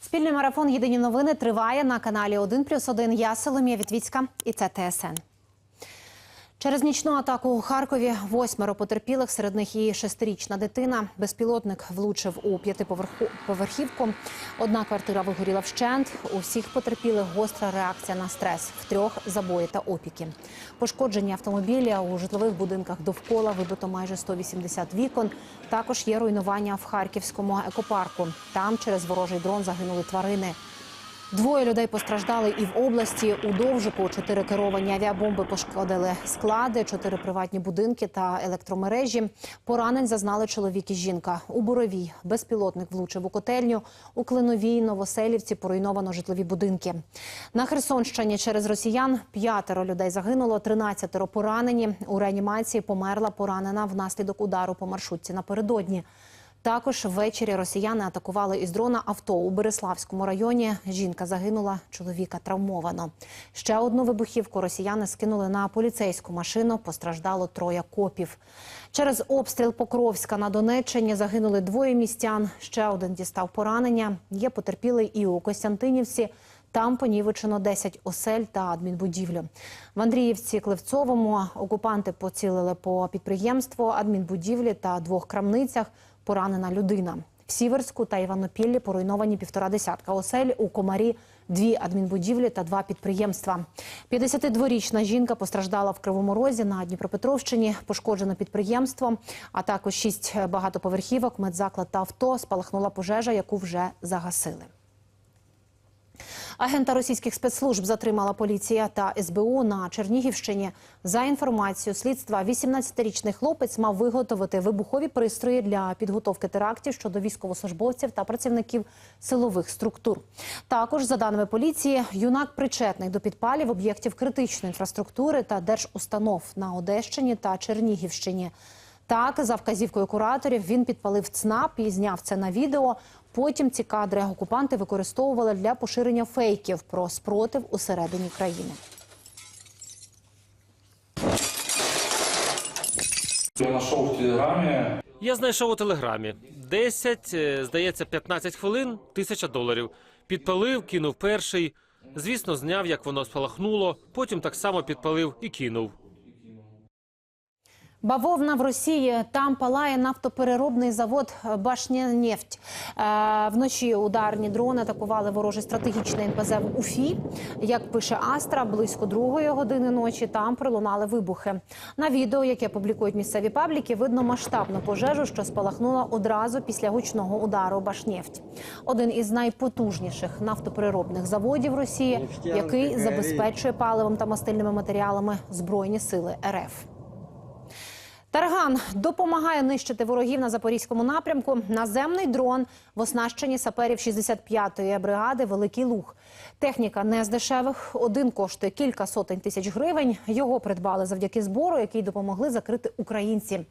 Спільний марафон Єдині новини триває на каналі 1+,1. Я Соломія Вітвіцька і це ТСН. Через нічну атаку у Харкові восьмеро потерпілих, серед них і шестирічна дитина. Безпілотник влучив у п'ятиповерхівку. Одна квартира вигоріла вщент. У всіх потерпілих гостра реакція на стрес. В трьох забої та опіки. Пошкоджені автомобілі у житлових будинках довкола вибито майже 180 вікон. Також є руйнування в Харківському екопарку. Там через ворожий дрон загинули тварини. Двоє людей постраждали і в області. У Довжику чотири керовані авіабомби пошкодили склади, чотири приватні будинки та електромережі. Поранень зазнали чоловік і жінка. У Боровій безпілотник влучив у котельню. У Клиновій, Новоселівці поруйновано житлові будинки. На Херсонщині через росіян п'ятеро людей загинуло, тринадцятеро поранені. У реанімації померла поранена внаслідок удару по маршрутці напередодні. Також ввечері росіяни атакували із дрона авто у Береславському районі. Жінка загинула, чоловіка травмовано. Ще одну вибухівку росіяни скинули на поліцейську машину. Постраждало троє копів. Через обстріл Покровська на Донеччині загинули двоє містян. Ще один дістав поранення. Є потерпілий і у Костянтинівці. Там понівечено 10 осель та адмінбудівлю. В Андріївці Клевцовому окупанти поцілили по підприємству, адмінбудівлі та двох крамницях. Поранена людина. В Сіверську та Іванопіллі поруйновані півтора десятка осель, у Комарі дві адмінбудівлі та два підприємства. 52-річна жінка постраждала в Кривому Розі на Дніпропетровщині, пошкоджено підприємство, а також шість багатоповерхівок, медзаклад та авто. Спалахнула пожежа, яку вже загасили. Агента російських спецслужб затримала поліція та СБУ на Чернігівщині. За інформацією слідства, 18-річний хлопець мав виготовити вибухові пристрої для підготовки терактів щодо військовослужбовців та працівників силових структур. Також, за даними поліції, юнак причетний до підпалів об'єктів критичної інфраструктури та держустанов на Одещині та Чернігівщині. Так, за вказівкою кураторів, він підпалив ЦНАП і зняв це на відео. Потім ці кадри окупанти використовували для поширення фейків про спротив усередині країни. Я знайшов в телеграмі. Я знайшов у телеграмі 10, е, здається, 15 хвилин, тисяча доларів. Підпалив, кинув перший. Звісно, зняв, як воно спалахнуло. Потім так само підпалив і кинув. Бавовна в Росії там палає нафтопереробний завод «Башнянефть». Е, Вночі ударні дрони атакували ворожий стратегічний НПЗ в Уфі. Як пише Астра, близько другої години ночі там пролунали вибухи. На відео, яке публікують місцеві пабліки, видно масштабну пожежу, що спалахнула одразу після гучного удару «Башнефть». Один із найпотужніших нафтопереробних заводів Росії, який забезпечує паливом та мастильними матеріалами збройні сили РФ. Тарган допомагає нищити ворогів на запорізькому напрямку. Наземний дрон в оснащенні саперів 65-ї бригади Великий Луг. Техніка не з дешевих. Один коштує кілька сотень тисяч гривень. Його придбали завдяки збору, який допомогли закрити українці.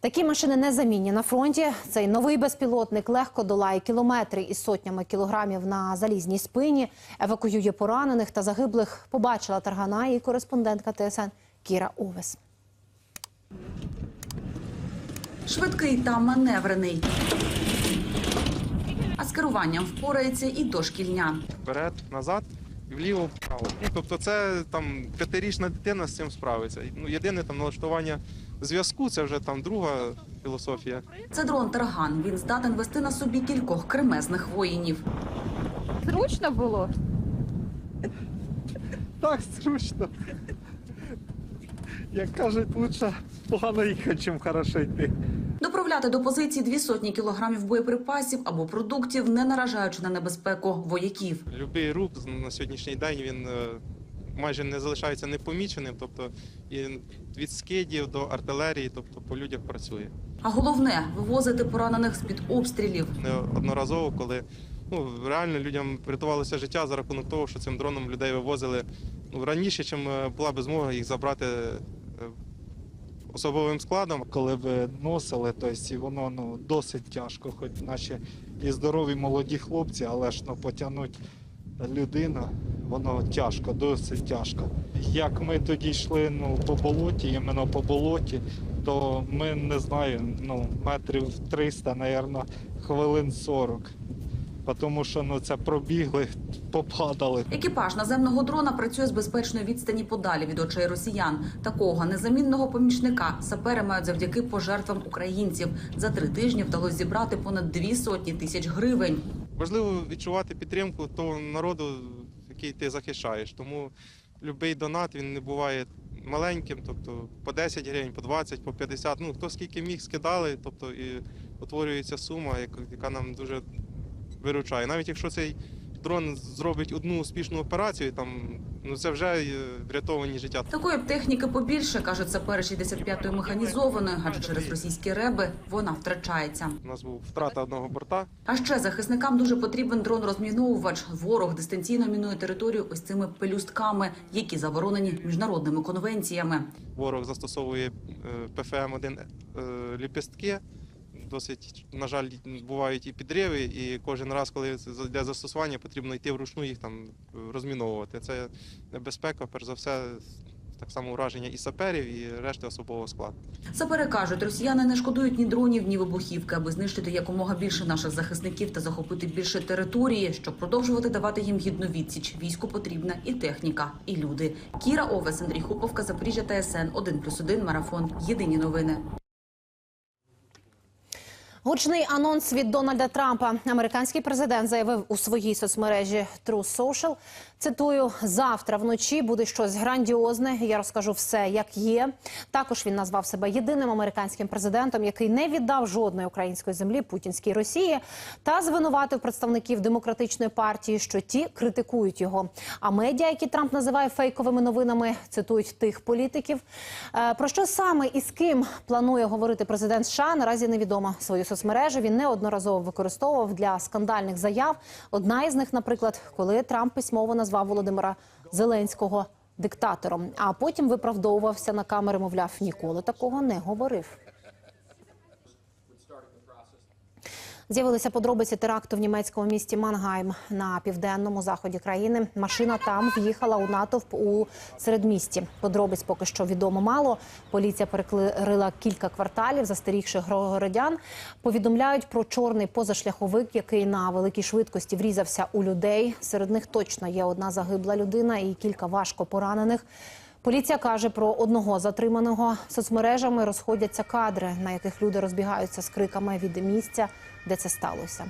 Такі машини незамінні на фронті. Цей новий безпілотник легко долає кілометри із сотнями кілограмів на залізній спині, евакуює поранених та загиблих. Побачила Таргана і кореспондентка ТСН Кіра Увес. Швидкий та маневрений. А з керуванням впорається і дошкільня. вперед, назад, вліво, вправо. Ну, тобто, це там п'ятирічна дитина з цим справиться. Ну, єдине там налаштування зв'язку, це вже там друга філософія. Це дрон Тарган. Він здатен вести на собі кількох кремезних воїнів. Зручно було. Так зручно. Як кажуть, лучше погано їхати, чим хорошо йти. Доправляти до позицій дві сотні кілограмів боєприпасів або продуктів, не наражаючи на небезпеку вояків. Любий рух на сьогоднішній день він е, майже не залишається непоміченим. Тобто і від скидів до артилерії, тобто по людях працює. А головне вивозити поранених з під обстрілів. Неодноразово, коли ну, реально людям врятувалося життя за рахунок того, що цим дроном людей вивозили ну, раніше, чим е, була би змога їх забрати особовим складом. Коли ви носили, то і воно ну, досить тяжко, хоч наші і здорові молоді хлопці, але ж ну, потягнути людину, воно тяжко, досить тяжко. Як ми тоді йшли ну, по болоті, іменно по болоті, то ми не знаю, ну, метрів 300, напевно, хвилин 40. Тому що ну, це пробігли, попадали. Екіпаж наземного дрона працює з безпечної відстані подалі від очей росіян. Такого незамінного помічника сапери мають завдяки пожертвам українців. За три тижні вдалося зібрати понад дві сотні тисяч гривень. Важливо відчувати підтримку того народу, який ти захищаєш. Тому будь-який донат він не буває маленьким, тобто по 10 гривень, по 20, по 50. Ну хто скільки міг скидали, тобто і утворюється сума, яка- нам дуже виручає. Навіть якщо цей дрон зробить одну успішну операцію, там ну це вже е, врятовані життя. Такої б техніки побільше, кажуть сапери 65-ї механізованої, адже через російські реби вона втрачається. У нас був втрата одного борта. А ще захисникам дуже потрібен дрон-розміновувач. Ворог дистанційно мінує територію ось цими пелюстками, які заборонені міжнародними конвенціями. Ворог застосовує ПФМ-1 ліпістки. Досить, на жаль, бувають і підриви, і кожен раз, коли для застосування, потрібно йти вручну їх там е, розміновувати. Це небезпека, перш за все, так само ураження і саперів, і решти особового складу. Сапери кажуть, росіяни не шкодують ні дронів, ні вибухівки, аби знищити якомога більше наших захисників та захопити більше території. Щоб продовжувати давати їм гідну відсіч, війську потрібна і техніка, і люди. Кіра Овес, Андрій Хуповка, Запоріжжя ТСН 1+,1, Марафон. Єдині новини. Гучний анонс від Дональда Трампа. Американський президент заявив у своїй соцмережі True Social, цитую, завтра вночі буде щось грандіозне. Я розкажу все, як є. Також він назвав себе єдиним американським президентом, який не віддав жодної української землі путінській Росії, та звинуватив представників демократичної партії, що ті критикують його. А медіа, які Трамп називає фейковими новинами, цитують тих політиків. Е, Про що саме і з ким планує говорити президент США, наразі невідомо. Свою соцмережу він неодноразово використовував для скандальних заяв. Одна із них, наприклад, коли Трамп письмово назвав Володимира Зеленського диктатором, а потім виправдовувався на камери, мовляв, ніколи такого не говорив. З'явилися подробиці теракту в німецькому місті Мангайм на південному заході країни. Машина там в'їхала у натовп у середмісті. Подробиць поки що відомо мало. Поліція перекрила кілька кварталів застерігших городян. Повідомляють про чорний позашляховик, який на великій швидкості врізався у людей. Серед них точно є одна загибла людина і кілька важко поранених. Поліція каже про одного затриманого соцмережами розходяться кадри, на яких люди розбігаються з криками від місця, де це сталося.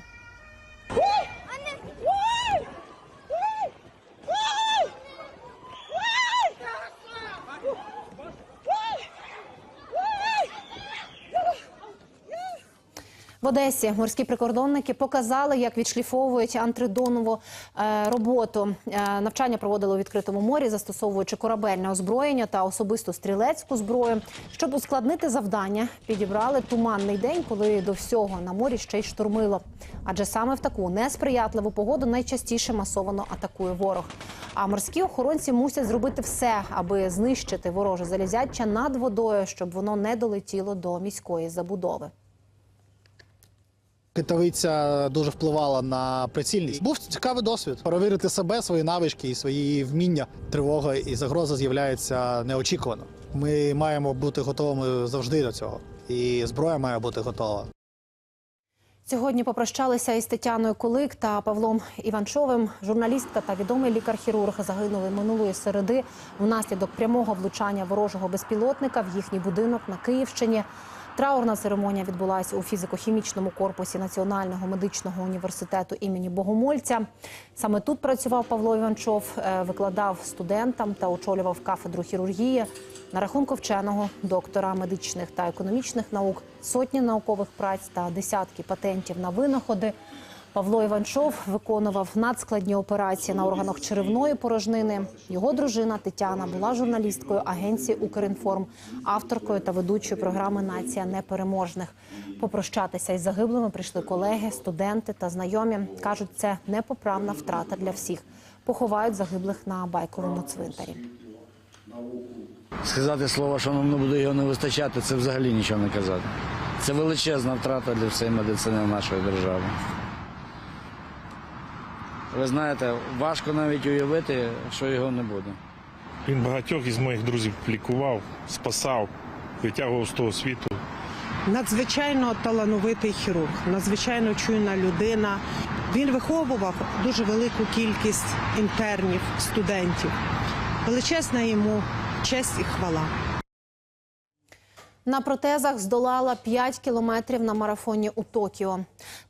В Одесі морські прикордонники показали, як відшліфовують антридонову е, роботу. Е, навчання проводили у відкритому морі, застосовуючи корабельне озброєння та особисту стрілецьку зброю. Щоб ускладнити завдання, підібрали туманний день, коли до всього на морі ще й штурмило. Адже саме в таку несприятливу погоду найчастіше масовано атакує ворог. А морські охоронці мусять зробити все, аби знищити вороже залізяча над водою, щоб воно не долетіло до міської забудови. Китовиця дуже впливала на прицільність. Був цікавий досвід перевірити себе, свої навички і свої вміння. Тривога і загроза з'являються неочікувано. Ми маємо бути готовими завжди до цього, і зброя має бути готова. Сьогодні попрощалися із Тетяною Кулик та Павлом Іванчовим. Журналістка та відомий лікар-хірург загинули минулої середи внаслідок прямого влучання ворожого безпілотника в їхній будинок на Київщині. Траурна церемонія відбулася у фізико-хімічному корпусі Національного медичного університету імені Богомольця. Саме тут працював Павло Іванчов, е, викладав студентам та очолював кафедру хірургії. На рахунку вченого доктора медичних та економічних наук, сотні наукових праць та десятки патентів на винаходи. Павло Іванчов виконував надскладні операції на органах черевної порожнини. Його дружина Тетяна була журналісткою агенції Укрінформ, авторкою та ведучою програми Нація непереможних. Попрощатися із загиблими прийшли колеги, студенти та знайомі. кажуть, це непоправна втрата для всіх. Поховають загиблих на байковому цвинтарі. Сказати слово, що нам не буде його не вистачати, це взагалі нічого не казати. Це величезна втрата для всієї медицини нашої держави. Ви знаєте, важко навіть уявити, що його не буде. Він багатьох із моїх друзів лікував, спасав, витягував з того світу. Надзвичайно талановитий хірург, надзвичайно чуйна людина. Він виховував дуже велику кількість інтернів, студентів. Величезна йому честь і хвала. На протезах здолала 5 кілометрів на марафоні у Токіо.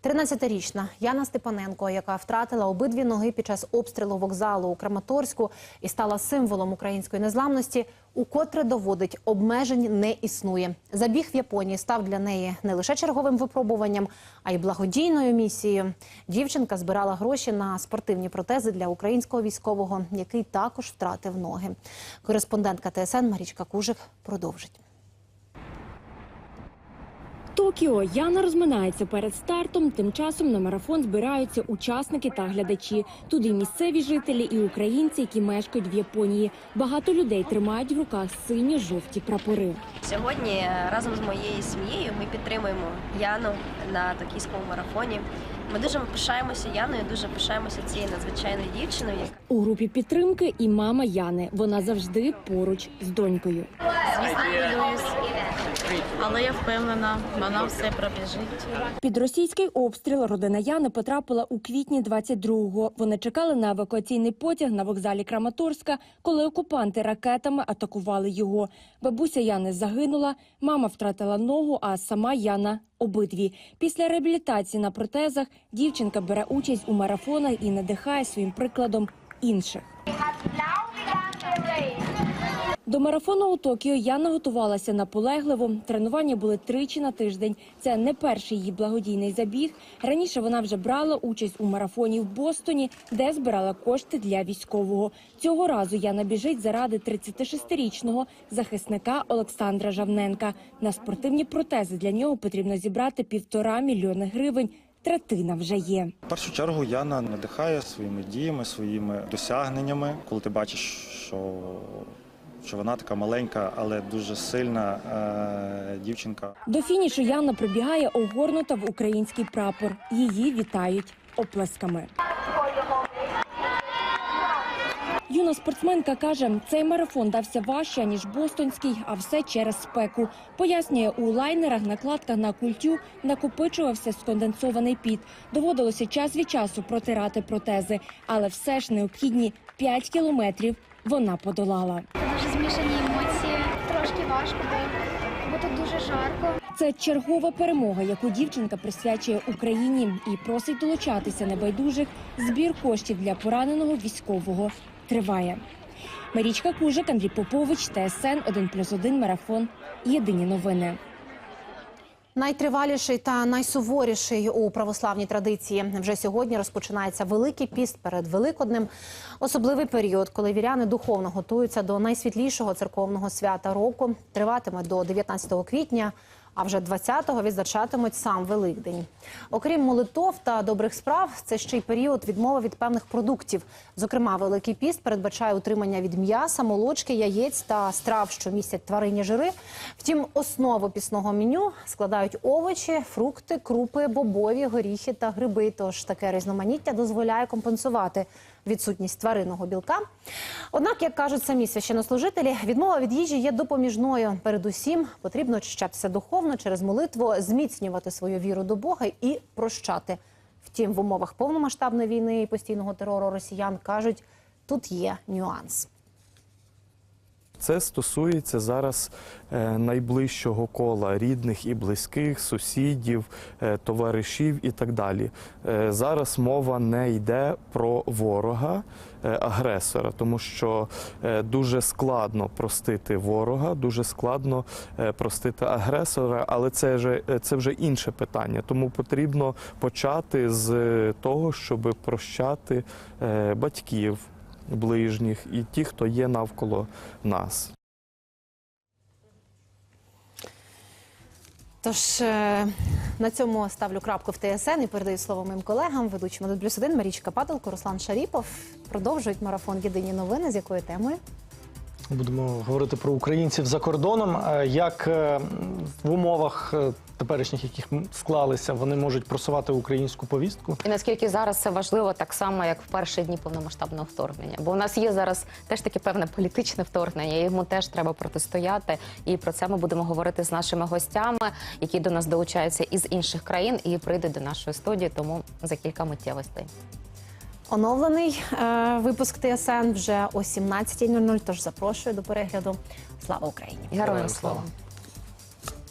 13-річна Яна Степаненко, яка втратила обидві ноги під час обстрілу вокзалу у Краматорську і стала символом української незламності, укотре доводить, обмежень не існує. Забіг в Японії став для неї не лише черговим випробуванням, а й благодійною місією. Дівчинка збирала гроші на спортивні протези для українського військового, який також втратив ноги. Кореспондентка ТСН Марічка Кужик продовжить. Токіо Яна розминається перед стартом. Тим часом на марафон збираються учасники та глядачі. Туди місцеві жителі і українці, які мешкають в Японії. Багато людей тримають в руках сині-жовті прапори. Сьогодні е, разом з моєю сім'єю ми підтримуємо Яну на токійському марафоні. Ми дуже пишаємося Яною, дуже пишаємося цією надзвичайною дівчиною. яка У групі підтримки і мама Яни. Вона завжди поруч з донькою. Звісно, хвилююсь, але я впевнена, вона все пробіжить. Під російський обстріл родина Яни потрапила у квітні 22-го. Вони чекали на евакуаційний потяг на вокзалі Краматорська, коли окупанти ракетами атакували його. Бабуся Яни загинула, мама втратила ногу, а сама Яна обидві. Після реабілітації на протезах дівчинка бере участь у марафонах і надихає своїм прикладом інших. До марафону у Токіо Яна готувалася наполегливо. Тренування були тричі на тиждень. Це не перший її благодійний забіг. Раніше вона вже брала участь у марафоні в Бостоні, де збирала кошти для військового. Цього разу Яна біжить заради 36-річного захисника Олександра Жавненка. На спортивні протези для нього потрібно зібрати півтора мільйони гривень. Третина вже є. В першу чергу Яна надихає своїми діями, своїми досягненнями. Коли ти бачиш, що, що вона така маленька, але дуже сильна е, дівчинка. До фінішу Яна пробігає огорнута в український прапор. Її вітають оплесками. Юна спортсменка каже, цей марафон дався важче, ніж бостонський, а все через спеку. Пояснює, у лайнерах накладках на культю накопичувався сконденсований піт. Доводилося час від часу протирати протези, але все ж необхідні 5 кілометрів вона подолала. Дуже змішані емоції. Трошки важко, бо, бо тут дуже жарко. Це чергова перемога, яку дівчинка присвячує Україні і просить долучатися небайдужих. Збір коштів для пораненого військового триває. Марічка Кужик, Андрій Попович, ТСН 1+,1 Марафон. Єдині новини. Найтриваліший та найсуворіший у православній традиції вже сьогодні розпочинається великий піст перед Великоднем. Особливий період, коли віряни духовно готуються до найсвітлішого церковного свята року. Триватиме до 19 квітня. А вже 20-го відзначатимуть сам Великдень. Окрім молитов та добрих справ, це ще й період відмови від певних продуктів. Зокрема, Великий піст передбачає утримання від м'яса, молочки, яєць та страв, що містять тваринні жири. Втім, основу пісного меню складають овочі, фрукти, крупи, бобові, горіхи та гриби. Тож таке різноманіття дозволяє компенсувати відсутність тваринного білка. Однак, як кажуть самі священнослужителі, відмова від їжі є допоміжною. Передусім потрібно очищатися духовно через молитву, зміцнювати свою віру до Бога і прощати. Втім, в умовах повномасштабної війни і постійного терору росіян кажуть, тут є нюанс. Це стосується зараз е, найближчого кола рідних і близьких, сусідів, е, товаришів і так далі. Е, Зараз мова не йде про ворога, агресора, тому що дуже складно простити ворога, дуже складно простити агресора, але це вже, це вже інше питання. Тому потрібно почати з того, щоб прощати батьків ближніх і ті, хто є навколо нас. Тож е, на цьому ставлю крапку в ТСН і передаю слово моїм колегам, ведучим до плюс 1, Марічка Падалко, Руслан Шаріпов. Продовжують марафон Єдині новини. З якою темою? Будемо говорити про українців за кордоном. Е, Як е, в умовах е, теперішніх, яких склалися, вони можуть просувати українську повістку? І наскільки зараз це важливо, так само як в перші дні повномасштабного вторгнення. Бо у нас є зараз теж таке певне політичне вторгнення, і йому теж треба протистояти. І про це ми будемо говорити з нашими гостями, які до нас долучаються із інших країн і прийдуть до нашої студії. Тому за кілька миттєвостей. Оновлений е, випуск ТСН вже о 17.00, Тож запрошую до перегляду. Слава Україні! Героям слава!